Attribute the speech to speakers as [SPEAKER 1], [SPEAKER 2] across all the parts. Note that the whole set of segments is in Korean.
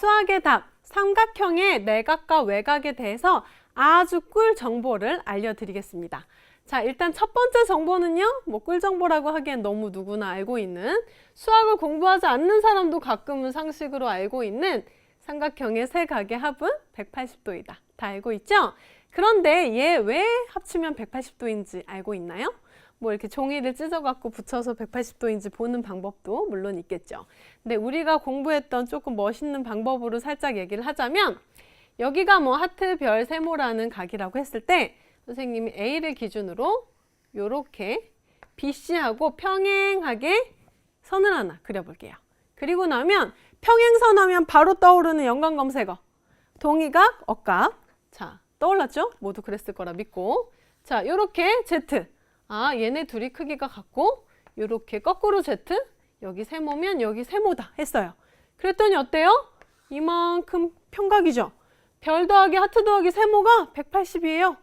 [SPEAKER 1] 수학의 답, 삼각형의 내각과 외곽에 대해서 아주 꿀 정보를 알려드리겠습니다. 자, 일단 첫 번째 정보는요, 뭐 꿀 정보라고 하기엔 너무 누구나 알고 있는 수학을 공부하지 않는 사람도 가끔은 상식으로 알고 있는 삼각형의 세 각의 합은 180도이다. 다 알고 있죠? 그런데 얘 왜 합치면 180도인지 알고 있나요? 뭐 이렇게 종이를 찢어갖고 붙여서 180도인지 보는 방법도 물론 있겠죠. 근데 우리가 공부했던 조금 멋있는 방법으로 살짝 얘기를 하자면 여기가 뭐 하트, 별, 세모라는 각이라고 했을 때 선생님이 A를 기준으로 요렇게 BC하고 평행하게 선을 하나 그려볼게요. 그리고 나면 평행선 하면 바로 떠오르는 연관 검색어. 동의각, 억각. 자, 떠올랐죠? 모두 그랬을 거라 믿고. 자, 요렇게 Z. 아, 얘네 둘이 크기가 같고 요렇게 거꾸로 Z. 여기 세모면 여기 세모다 했어요. 그랬더니 어때요? 이만큼 평각이죠? 별 더하기 하트 더하기 세모가 180이에요.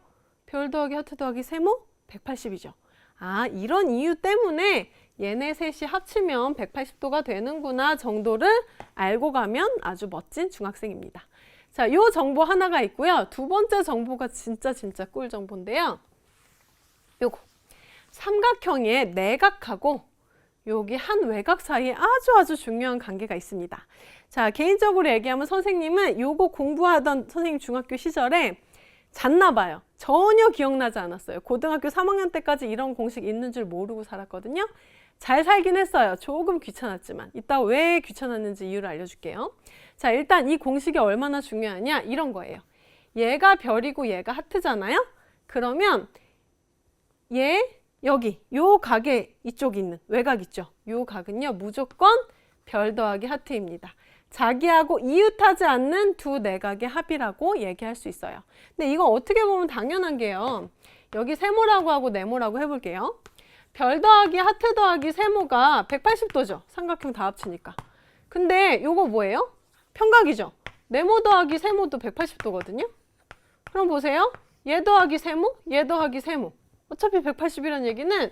[SPEAKER 1] 별 더하기 하트 더하기 세모 180이죠. 아, 이런 이유 때문에 얘네 셋이 합치면 180도가 되는구나 정도를 알고 가면 아주 멋진 중학생입니다. 자, 요 정보 하나가 있고요. 두 번째 정보가 진짜 진짜 꿀 정보인데요. 요거. 삼각형의 내각하고 여기 한 외곽 사이에 아주 아주 중요한 관계가 있습니다. 자, 개인적으로 얘기하면 선생님은 요거 공부하던 선생님 중학교 시절에 잤나 봐요. 전혀 기억나지 않았어요. 고등학교 3학년 때까지 이런 공식 있는 줄 모르고 살았거든요. 잘 살긴 했어요. 조금 귀찮았지만. 이따 왜 귀찮았는지 이유를 알려줄게요. 자, 일단 이 공식이 얼마나 중요하냐? 이런 거예요. 얘가 별이고 얘가 하트잖아요? 그러면 얘 여기 요 각에 이쪽 있는 외곽 있죠? 요 각은요 무조건 별 더하기 하트입니다. 자기하고 이웃하지 않는 두 내각의 합이라고 얘기할 수 있어요. 근데 이거 어떻게 보면 당연한 게요. 여기 세모라고 하고 네모라고 해볼게요. 별 더하기 하트 더하기 세모가 180도죠. 삼각형 다 합치니까. 근데 요거 뭐예요? 평각이죠. 네모 더하기 세모도 180도거든요. 그럼 보세요. 얘 더하기 세모, 얘 더하기 세모. 어차피 180이라는 얘기는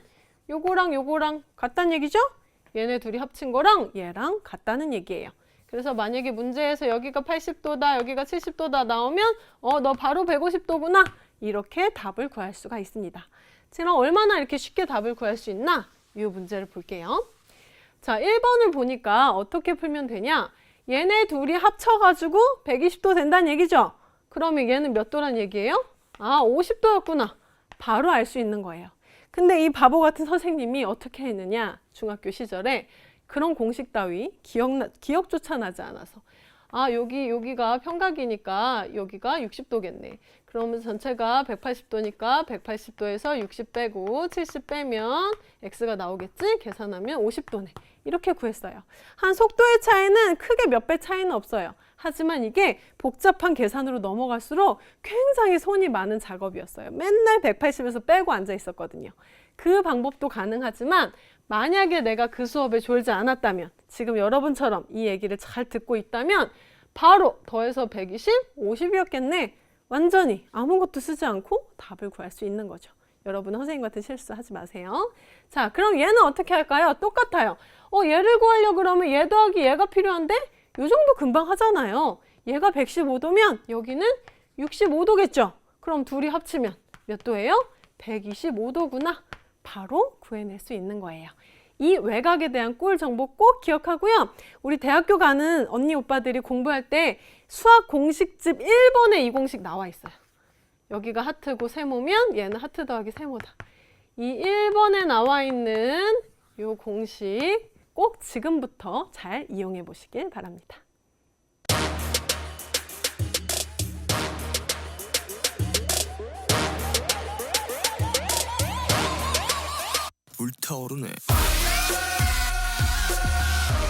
[SPEAKER 1] 요거랑 요거랑 같다는 얘기죠? 얘네 둘이 합친 거랑 얘랑 같다는 얘기예요. 그래서 만약에 문제에서 여기가 80도다, 여기가 70도다 나오면 어, 너 바로 150도구나. 이렇게 답을 구할 수가 있습니다. 그럼 얼마나 이렇게 쉽게 답을 구할 수 있나? 이 문제를 볼게요. 자, 1번을 보니까 어떻게 풀면 되냐? 얘네 둘이 합쳐가지고 120도 된다는 얘기죠? 그러면 얘는 몇 도란 얘기예요? 아, 50도였구나. 바로 알 수 있는 거예요. 근데 이 바보 같은 선생님이 어떻게 했느냐? 중학교 시절에 그런 공식 따위 기억나, 기억조차 나지 않아서 아 여기 여기가 평각이니까 여기가 60도겠네. 그러면 전체가 180도니까 180도에서 60 빼고 70 빼면 x가 나오겠지? 계산하면 50도네. 이렇게 구했어요. 한 속도의 차이는 크게 몇 배 차이는 없어요. 하지만 이게 복잡한 계산으로 넘어갈수록 굉장히 손이 많은 작업이었어요. 맨날 180에서 빼고 앉아 있었거든요. 그 방법도 가능하지만 만약에 내가 그 수업에 졸지 않았다면 지금 여러분처럼 이 얘기를 잘 듣고 있다면 바로 더해서 120, 50이었겠네. 완전히 아무것도 쓰지 않고 답을 구할 수 있는 거죠. 여러분 선생님 같은 실수 하지 마세요. 자, 그럼 얘는 어떻게 할까요? 똑같아요. 어, 얘를 구하려고 그러면 얘 더하기 얘가 필요한데 요 정도 금방 하잖아요. 얘가 115도면 여기는 65도겠죠? 그럼 둘이 합치면 몇 도예요? 125도구나. 바로 구해낼 수 있는 거예요. 이 외곽에 대한 꿀 정보 꼭 기억하고요. 우리 대학교 가는 언니 오빠들이 공부할 때 수학 공식집 1번에 이 공식 나와 있어요. 여기가 하트고 세모면 얘는 하트 더하기 세모다. 이 1번에 나와 있는 이 공식 꼭 지금부터 잘 이용해 보시길 바랍니다.
[SPEAKER 2] 불타오르네 やったー!